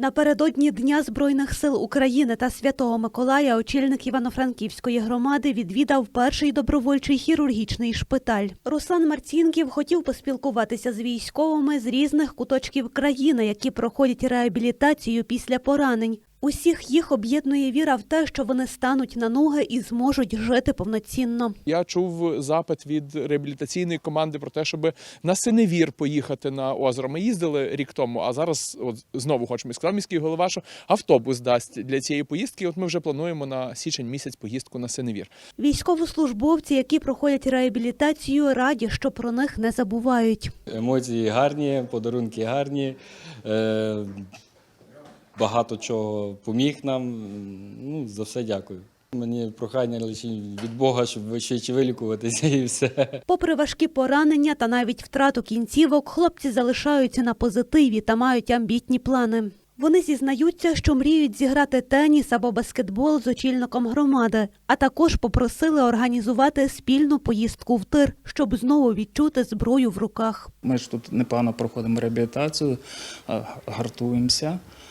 Напередодні Дня Збройних сил України та Святого Миколая очільник Івано-Франківської громади відвідав перший добровольчий хірургічний шпиталь. Руслан Марцінків хотів поспілкуватися з військовими з різних куточків країни, які проходять реабілітацію після поранень. Усіх їх об'єднує віра в те, що вони стануть на ноги і зможуть жити повноцінно. Я чув запит від реабілітаційної команди про те, щоб на Синевір поїхати на озеро. Ми їздили рік тому, а зараз от знову хочемо. Сказав міський голова, що автобус дасть для цієї поїздки. От ми вже плануємо на січень місяць поїздку на Синевір. Військовослужбовці, які проходять реабілітацію, раді, що про них не забувають. Емоції гарні, подарунки гарні. Е, багато чого поміг нам. Ну, за все дякую. Мені прохання лише від Бога, щоб ви швидше вилікуватися і все. Попри важкі поранення та навіть втрату кінцівок, хлопці залишаються на позитиві та мають амбітні плани. Вони зізнаються, що мріють зіграти теніс або баскетбол з очільником громади, а також попросили організувати спільну поїздку в тир, щоб знову відчути зброю в руках. Ми ж тут непогано проходимо реабілітацію, гартуємося, а,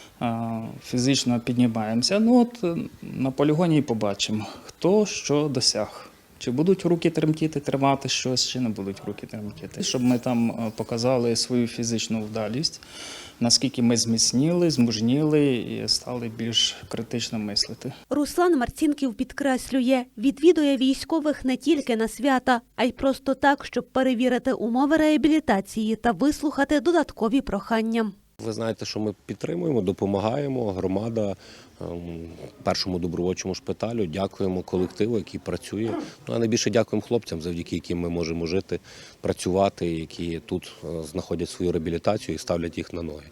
фізично піднімаємося. Ну от е, на полігоні і побачимо, хто що досяг. Чи будуть руки тремтіти, тримати щось, чи не будуть руки тремтіти. Щоб ми там е, показали свою фізичну вдалість, наскільки ми зміцніли, змужніли і стали більш критично мислити. Руслан Марцінків підкреслює, відвідує військових не тільки на свята, а й просто так, щоб перевірити умови реабілітації та вислухати додаткові прохання. Ви знаєте, що ми підтримуємо, допомагаємо. Громада ем, першому добровольчому шпиталю. Дякуємо колективу, який працює. Ну а найбільше дякуємо хлопцям, завдяки яким ми можемо жити, працювати, які тут е, знаходять свою реабілітацію і ставлять їх на ноги.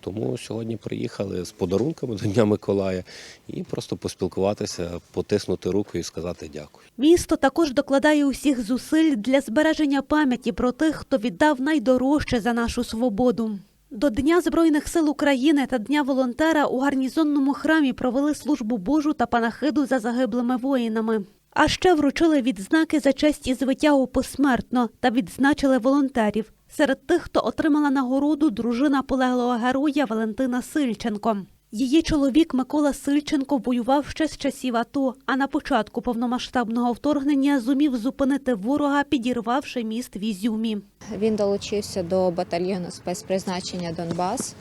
Тому сьогодні приїхали з подарунками до Дня Миколая і просто поспілкуватися, потиснути руку і сказати дякую. Місто також докладає усіх зусиль для збереження пам'яті про тих, хто віддав найдорожче за нашу свободу. До Дня Збройних сил України та Дня волонтера у гарнізонному храмі провели службу Божу та панахиду за загиблими воїнами. А ще вручили відзнаки за честь і звитягу посмертно та відзначили волонтерів. Серед тих, хто отримала нагороду, дружина полеглого героя Валентина Сильченко. Її чоловік Микола Сильченко воював ще з часів АТО, а на початку повномасштабного вторгнення зумів зупинити ворога, підірвавши міст в Ізюмі. Він долучився до батальйону спецпризначення Донбас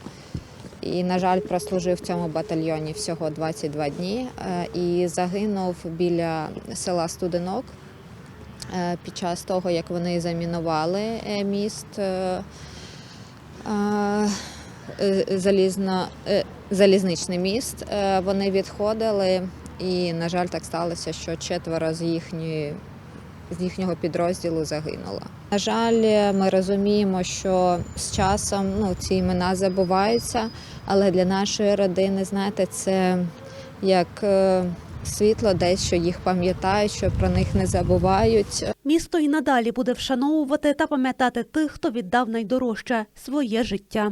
і, на жаль, прослужив в цьому батальйоні всього 22 дні е, і загинув біля села Студенок е, під час того, як вони замінували е, міст. Е, Залізно, е, залізничний міст. Е, Вони відходили, і, на жаль, так сталося, що четверо з їхньої з їхнього підрозділу загинуло. На жаль, ми розуміємо, що з часом ну, ці імена забуваються, але для нашої родини, знаєте, це як світло, десь що їх пам'ятають, що про них не забувають. Місто й надалі буде вшановувати та пам'ятати тих, хто віддав найдорожче своє життя.